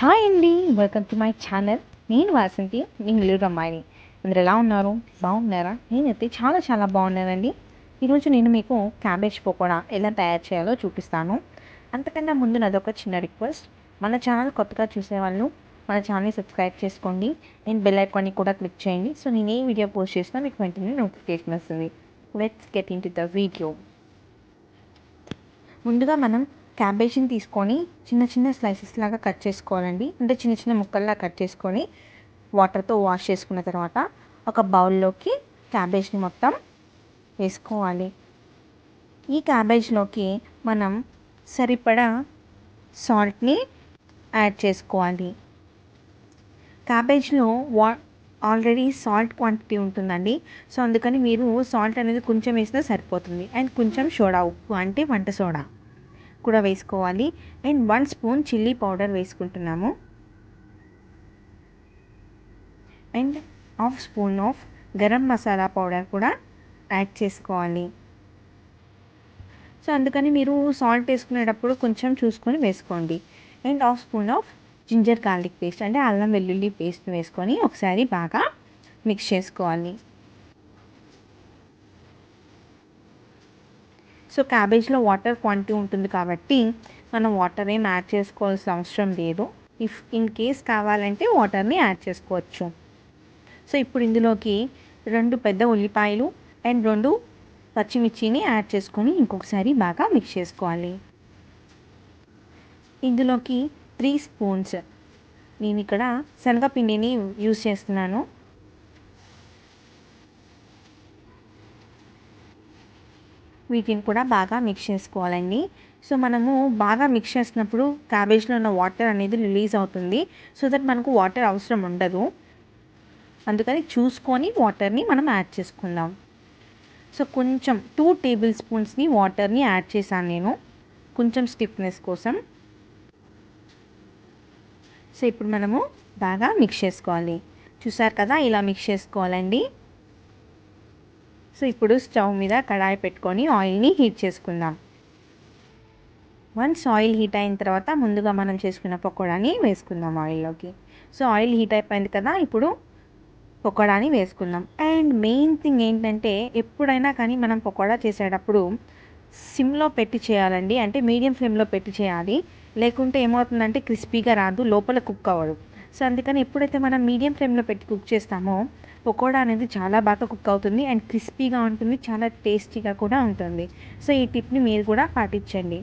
Hi అండి welcome to my channel నేను వాసంతి నేను అమ్మాయిని అందరు ఎలా ఉన్నారు? బాగున్నారా? నేనైతే చాలా చాలా బాగున్నానండి. ఈరోజు నేను మీకు క్యాబేజ్ పకోడా ఎలా తయారు చేయాలో చూపిస్తాను. అంతకన్నా ముందు నాదొక చిన్న రిక్వెస్ట్ మన ఛానల్ కొత్తగా చూసేవాళ్ళు మన ఛానల్ని సబ్స్క్రైబ్ చేసుకోండి. నేను బెల్ ఐకాన్ని కూడా క్లిక్ చేయండి. సో నేను ఏ వీడియో పోస్ట్ చేసినా మీకు వెంటనే నోటిఫికేషన్ వస్తుంది. Let's get into the video ముందుగా మనం క్యాబేజీని తీసుకొని చిన్న చిన్న స్లైసెస్ లాగా కట్ చేసుకోవాలండి. అంటే చిన్న చిన్న ముక్కల్లా కట్ చేసుకొని వాటర్తో వాష్ చేసుకున్న తర్వాత ఒక బౌల్లోకి క్యాబేజ్ని మొత్తం వేసుకోవాలి. ఈ క్యాబేజ్లోకి మనం సరిపడా సాల్ట్ని యాడ్ చేసుకోవాలి. క్యాబేజ్లో వా ఆల్రెడీ సాల్ట్ క్వాంటిటీ ఉంటుందండి. సో అందుకని మీరు సాల్ట్ అనేది కొంచెం వేసినా సరిపోతుంది. అండ్ కొంచెం సోడా ఉప్పు అంటే వంట సోడా. కూడా వేసుకోవాలి. And one spoon chilli powder వేసుకుంటున్నాము. And half spoon of garam masala powder కూడా యాడ్ చేసుకోవాలి. సో అందుకని మీరు సాల్ట్ వేసుకునేటప్పుడు కొంచెం చూసుకొని వేసుకోండి. And half spoon of ginger garlic paste అంటే అల్లం వెల్లుల్లి పేస్ట్ వేసుకొని ఒకసారి బాగా మిక్స్ చేసుకోవాలి. సో క్యాబేజ్లో వాటర్ క్వాంటిటీ ఉంటుంది కాబట్టి మనం వాటర్ ఏం యాడ్ చేసుకోవాల్సిన అవసరం లేదు. ఇఫ్ ఇన్ కేస్ కావాలంటే వాటర్ని యాడ్ చేసుకోవచ్చు. సో ఇప్పుడు ఇందులోకి రెండు పెద్ద ఉల్లిపాయలు అండ్ రెండు పచ్చిమిర్చిని యాడ్ చేసుకొని ఇంకొకసారి బాగా మిక్స్ చేసుకోవాలి. ఇందులోకి త్రీ స్పూన్స్ నేను ఇక్కడ శనగపిండిని యూస్ చేస్తున్నాను. వీటిని కూడా బాగా మిక్స్ చేసుకోవాలండి. సో మనము బాగా మిక్స్ చేసినప్పుడు క్యాబేజ్లో ఉన్న వాటర్ అనేది రిలీజ్ అవుతుంది. సో దట్ మనకు వాటర్ అవసరం ఉండదు. అందుకని చూసుకొని వాటర్ని మనం యాడ్ చేసుకుందాం. సో కొంచెం టూ టేబుల్ స్పూన్స్ని వాటర్ని యాడ్ చేశాను నేను. కొంచెం స్టిఫ్నెస్ కోసం. సో ఇప్పుడు మనము బాగా మిక్స్ చేసుకోవాలి. చూసారు కదా ఇలా మిక్స్ చేసుకోవాలండి. సో ఇప్పుడు స్టవ్ మీద కడాయి పెట్టుకొని ఆయిల్ని హీట్ చేసుకుందాం. వన్స్ ఆయిల్ హీట్ అయిన తర్వాత ముందుగా మనం చేసుకున్న పకోడాని వేసుకుందాం ఆయిల్లోకి. సో ఆయిల్ హీట్ అయిపోయింది కదా ఇప్పుడు పకోడాని వేసుకుందాం. అండ్ మెయిన్ థింగ్ ఏంటంటే ఎప్పుడైనా కానీ మనం పకోడా చేసేటప్పుడు సిమ్లో పెట్టి చేయాలండి. అంటే మీడియం ఫ్లేమ్లో పెట్టి చేయాలి. లేకుంటే ఏమవుతుందంటే క్రిస్పీగా రాదు లోపల కుక్ అవ్వదు. సో అందుకని ఎప్పుడైతే మనం మీడియం ఫ్లేమ్లో పెట్టి కుక్ చేస్తామో పకోడా అనేది చాలా బాగా కుక్ అవుతుంది అండ్ క్రిస్పీగా ఉంటుంది చాలా టేస్టీగా కూడా ఉంటుంది. సో ఈ టిప్ని మీరు కూడా పాటించండి.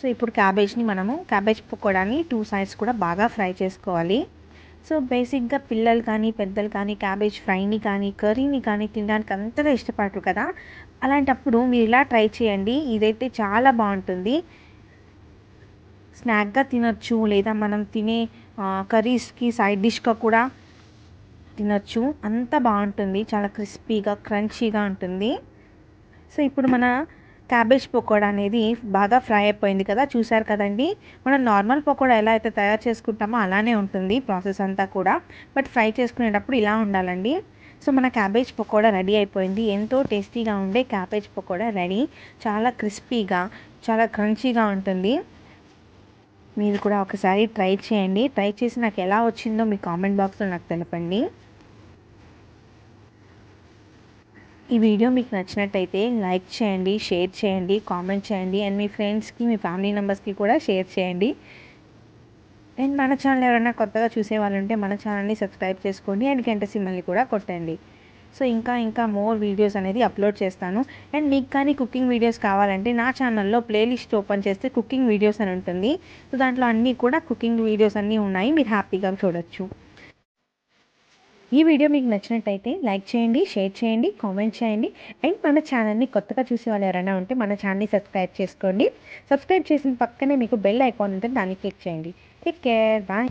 సో ఇప్పుడు క్యాబేజ్ని మనము క్యాబేజ్ పకోడాని టూ సైడ్స్ కూడా బాగా ఫ్రై చేసుకోవాలి. సో బేసిక్గా పిల్లలు కానీ పెద్దలు కానీ క్యాబేజ్ ఫ్రైని కానీ కర్రీని కానీ తినడానికి అంతగా ఇష్టపడరు కదా. అలాంటప్పుడు మీరు ఇలా ట్రై చేయండి. ఇదైతే చాలా బాగుంటుంది. స్నాక్గా తినొచ్చు లేదా మనం తినే కర్రీస్కి సైడ్ డిష్గా కూడా తినవచ్చు అంత బాగుంటుంది. చాలా క్రిస్పీగా క్రంచీగా ఉంటుంది. సో ఇప్పుడు మన క్యాబేజ్ పకోడా అనేది బాగా ఫ్రై అయిపోయింది కదా చూసారు కదండి? మనం నార్మల్ పకోడా ఎలా అయితే తయారు చేసుకుంటామో అలానే ఉంటుంది ప్రాసెస్ అంతా కూడా. బట్ ఫ్రై చేసుకునేటప్పుడు ఇలా ఉండాలండి. సో మన క్యాబేజ్ పకోడా రెడీ అయిపోయింది. ఎంతో టేస్టీగా ఉండే క్యాబేజ్ పకోడా రెడీ. చాలా క్రిస్పీగా చాలా క్రంచీగా ఉంటుంది. మీరు కూడా ఒకసారి ట్రై చేయండి. ట్రై చేసి నాకు ఎలా వచ్చిందో మీ కామెంట్ బాక్స్లో నాకు తెలపండి. ఈ వీడియో మీకు నచ్చినట్టయితే లైక్ చేయండి షేర్ చేయండి కామెంట్ చేయండి అండ్ మీ ఫ్రెండ్స్కి మీ ఫ్యామిలీ మెంబర్స్కి కూడా షేర్ చేయండి. అండ్ మన ఛానల్ ఎవరైనా కొత్తగా చూసే వాళ్ళు ఉంటే మన ఛానల్ని సబ్స్క్రైబ్ చేసుకోండి అండ్ గంట సిమ్మల్ని కూడా కొట్టండి. సో ఇంకా ఇంకా మోర్ వీడియోస్ అనేది అప్లోడ్ చేస్తాను. అండ్ మీకు కానీ కుకింగ్ వీడియోస్ కావాలంటే నా ఛానల్లో ప్లేలిస్ట్ ఓపెన్ చేస్తే కుకింగ్ వీడియోస్ అని ఉంటుంది. సో దాంట్లో అన్నీ కూడా కుకింగ్ వీడియోస్ అన్నీ ఉన్నాయి. మీరు హ్యాపీగా చూడొచ్చు. ఈ వీడియో మీకు నచ్చినట్టయితే లైక్ చేయండి షేర్ చేయండి కామెంట్ చేయండి. అండ్ మన ఛానల్ని కొత్తగా చూసే వాళ్ళు ఎవరైనా ఉంటే మన ఛానల్ని సబ్స్క్రైబ్ చేసుకోండి. సబ్స్క్రైబ్ చేసిన పక్కనే మీకు బెల్ ఐకాన్ ఉంటుంది దాన్ని క్లిక్ చేయండి. Take care bye